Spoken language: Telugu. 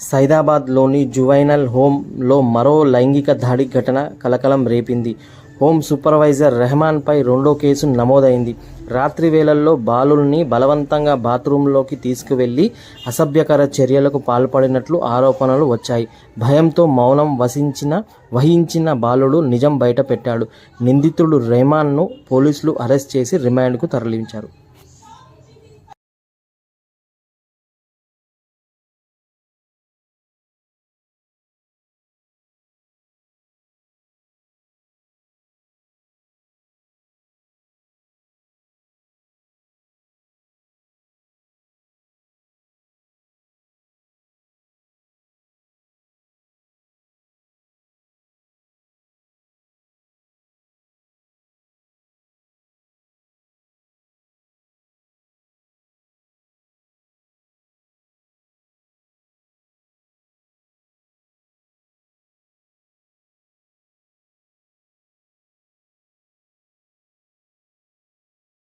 సైదాబాద్లోని జువైనల్ హోంలో మరో లైంగిక దాడి ఘటన కలకలం రేపింది. హోమ్ సూపర్వైజర్ రెహమాన్పై రెండో కేసు నమోదైంది. రాత్రి వేళల్లో బాలుల్ని బలవంతంగా బాత్రూంలోకి తీసుకువెళ్ళి అసభ్యకర చర్యలకు పాల్పడినట్లు ఆరోపణలు వచ్చాయి. భయంతో మౌనం వసించిన వహించిన బాలుడు నిజం బయటపెట్టాడు. నిందితుడు రెహమాన్ను పోలీసులు అరెస్ట్ చేసి రిమాండ్కు తరలించారు.